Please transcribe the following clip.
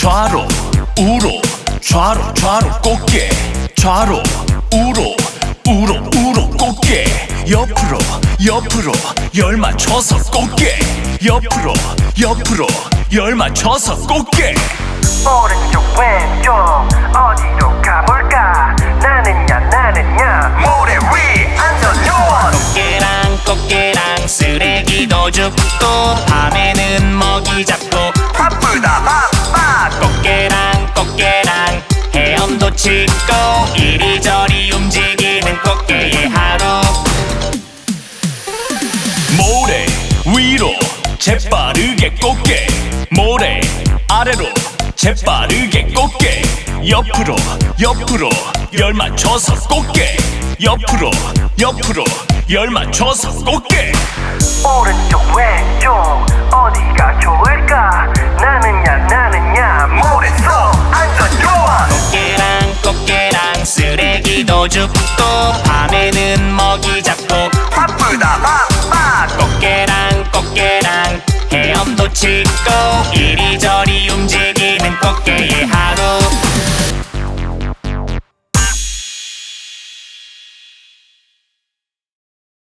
좌로 우로 좌로 좌로 꽃게. 좌로 우로 우로 우로 꽃게. 옆으로 옆으로 열 맞춰서 꽃게. 옆으로 옆으로 열 맞춰서 꽃게. 오른쪽 왼쪽 어디로 가볼까? 나는야 나는야. 모래 위 안전 요원. 꽃게랑 꽃게랑 쓰레기도 줍고 밤에 치고 이리저리 움직이는 꽃게의 하루. 모래 위로 재빠르게 꽃게. 모래 아래로 재빠르게 꽃게. 옆으로 옆으로 열 맞춰서 꽃게. 옆으로 옆으로 열 맞춰서 꽃게. 오른 오죽도 밤에는 먹이 잡고 바쁘다. 바빠 꽃게랑 꽃게랑 헤엄도 치고